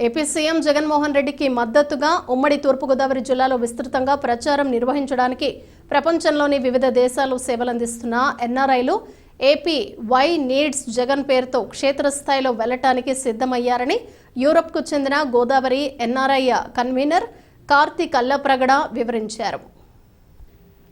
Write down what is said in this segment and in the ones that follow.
AP CM Jaganmohan రెడ్డికి మద్దతుగా ఉమ్మడి తూర్పుగోదావరి జిల్లాలో విస్తృతంగా ప్రచారం నిర్వహించడానికి ప్రపంచంలోని వివిధ దేశాలు సేవలందిస్తున్న ఎన్ఆర్ఐలు ఏపీ వై నీడ్స్ జగన్ పేరుతో క్షేత్రస్థాయిలో వెళ్ళటానికి సిద్ధమయ్యారని యూరప్కు చెందిన గోదావరి ఎన్ఆర్ఐ కన్వీనర్ కార్తీక్ అల్లప్రగడ వివరించారు.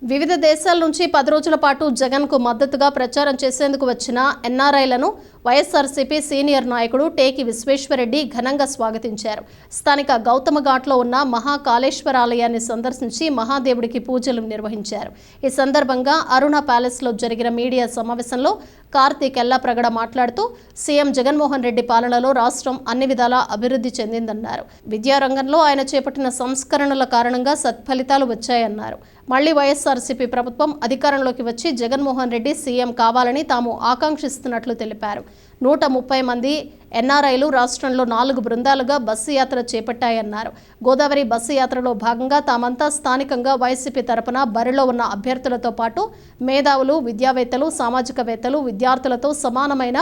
వివిధ దేశాల నుంచి పది రోజుల పాటు జగన్కు మద్దతుగా ప్రచారం చేసేందుకు వచ్చిన ఎన్ఆర్ఐలను వైఎస్ఆర్సీపీ సీనియర్ నాయకుడు టేకి విశ్వేశ్వరరెడ్డి ఘనంగా స్వాగతించారు. స్థానిక గౌతమ ఘాట్లో ఉన్న మహాకాళేశ్వర ఆలయాన్ని సందర్శించి మహాదేవుడికి పూజలు నిర్వహించారు. ఈ సందర్భంగా అరుణ ప్యాలెస్లో జరిగిన మీడియా సమావేశంలో కార్తీక్ ఎల్లాప్రగడ మాట్లాడుతూ సీఎం జగన్మోహన్ రెడ్డి పాలనలో రాష్ట్రం అన్ని విధాలా అభివృద్ధి చెందిందన్నారు. విద్యారంగంలో ఆయన చేపట్టిన సంస్కరణల కారణంగా సత్ఫలితాలు వచ్చాయన్నారు. మళ్ళీ వైఎస్ఆర్సీపీ ప్రభుత్వం అధికారంలోకి వచ్చి జగన్మోహన్ రెడ్డి సీఎం కావాలని తాము ఆకాంక్షిస్తున్నట్లు తెలిపారు. నూట ముప్పై మంది ఎన్ఆర్ఐలు రాష్ట్రంలో నాలుగు బృందాలుగా బస్సు యాత్ర చేపట్టాయన్నారు. గోదావరి బస్సు యాత్రలో భాగంగా తామంతా స్థానికంగా వైసీపీ తరపున బరిలో ఉన్న అభ్యర్థులతో పాటు మేధావులు విద్యావేత్తలు సామాజికవేత్తలు విద్యార్థులతో సమానమైన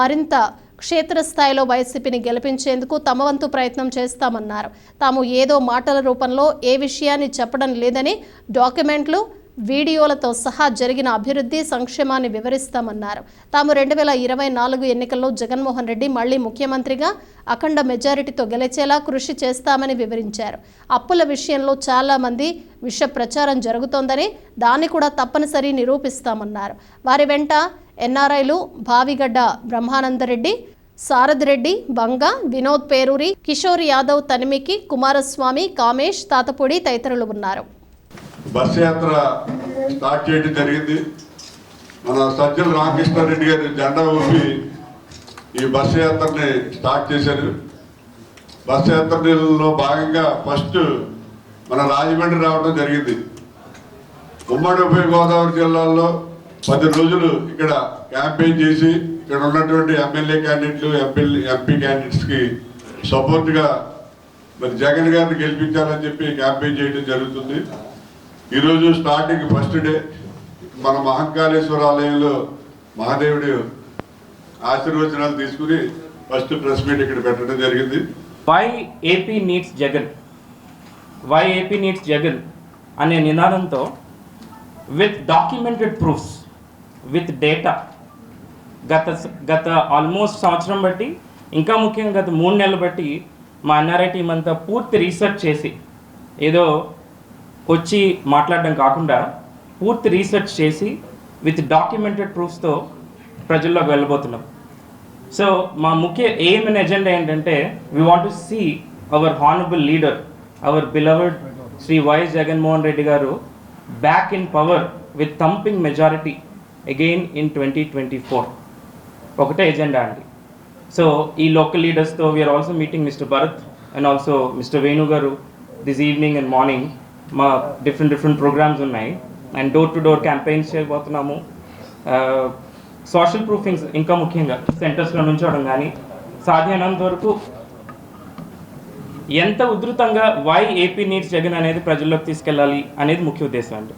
మరింత క్షేత్రస్థాయిలో వైసీపీని గెలిపించేందుకు తమ వంతు ప్రయత్నం చేస్తామన్నారు. తాము ఏదో మాటల రూపంలో ఏ విషయాన్ని చెప్పడం లేదని డాక్యుమెంట్లు వీడియోలతో సహా జరిగిన అభివృద్ధి సంక్షేమాన్ని వివరిస్తామన్నారు. తాము రెండు వేల ఇరవై నాలుగు ఎన్నికల్లో జగన్మోహన్ రెడ్డి మళ్ళీ ముఖ్యమంత్రిగా అఖండ మెజారిటీతో గెలిచేలా కృషి చేస్తామని వివరించారు. అప్పుల విషయంలో చాలా మంది విష ప్రచారం జరుగుతోందని దాన్ని కూడా తప్పనిసరి నిరూపిస్తామన్నారు. వారి వెంట ఎన్ఆర్ఐలు భావిగడ్డ బ్రహ్మానందరెడ్డి సారథిరెడ్డి బంగ వినోద్ పేరూరి కిషోర్ యాదవ్ తనిమికి కుమారస్వామి కామేష్ తాతపూడి తదితరులు ఉన్నారు. బస్ యాత్ర స్టార్ట్ చేయడం జరిగింది. మన సజ్జల రామకృష్ణారెడ్డి గారు జెండా ఊపి ఈ బస్ యాత్రని స్టార్ట్ చేశారు. బస్ యాత్రలో భాగంగా ఫస్ట్ మన రాజమండ్రి రావడం జరిగింది. ఉమ్మడి ఉభయ గోదావరి జిల్లాల్లో పది రోజులు ఇక్కడ క్యాంపెయిన్ చేసి ఇక్కడ ఉన్నటువంటి ఎమ్మెల్యే క్యాండిడేట్లు ఎంపీ ఎంపీ క్యాండిడేట్స్కి సపోర్ట్గా మరి జగన్ గారిని గెలిపించాలని చెప్పి క్యాంపెయిన్ చేయడం జరుగుతుంది. ఈరోజు స్టార్టింగ్ ఫస్ట్ డే మన మహంకాళేశ్వర ఆలయంలో మహాదేవుడు ఆశీర్వచనాలు తీసుకుని ఫస్ట్ ప్రెస్ మీట్ ఇక్కడ పెట్టడం జరిగింది. Why AP needs Jagan why AP needs Jagan అనే నినాదంతో with documented proofs with data గత గత ఆల్మోస్ట్ సంవత్సరం బట్టి ఇంకా ముఖ్యంగా గత మూడు నెలలు బట్టి మా ఎన్ఆర్ఐ టీం అంతా పూర్తి రీసెర్చ్ చేసి ఏదో వచ్చి మాట్లాడడం కాకుండా పూర్తి రీసెర్చ్ చేసి విత్ డాక్యుమెంటెడ్ ప్రూఫ్స్తో ప్రజల్లోకి వెళ్ళబోతున్నాం. సో మా ముఖ్య ఎయిమ్ అండ్ ఎజెండా ఏంటంటే we want to see our honourable leader our beloved Shri YS Jaganmohan Reddy garu back in power with thumping majority again in twenty twenty four ఒకటే agenda అండి. So ఈ local లీడర్స్తో we are also meeting mister Bharat and also mister Venu garu this evening and morning మా different different programmes ఉన్నాయి. And door to door campaigns చేయబోతున్నాము. Uh, social proofings ఇంకా ముఖ్యంగా సెంటర్స్లో నుంచోవడం కానీ సాధ్యమైనంత వరకు ఎంత ఉధృతంగా వై ఏపీ నీడ్స్ జగన్ అనేది ప్రజల్లోకి తీసుకెళ్ళాలి అనేది ముఖ్య ఉద్దేశం అండి.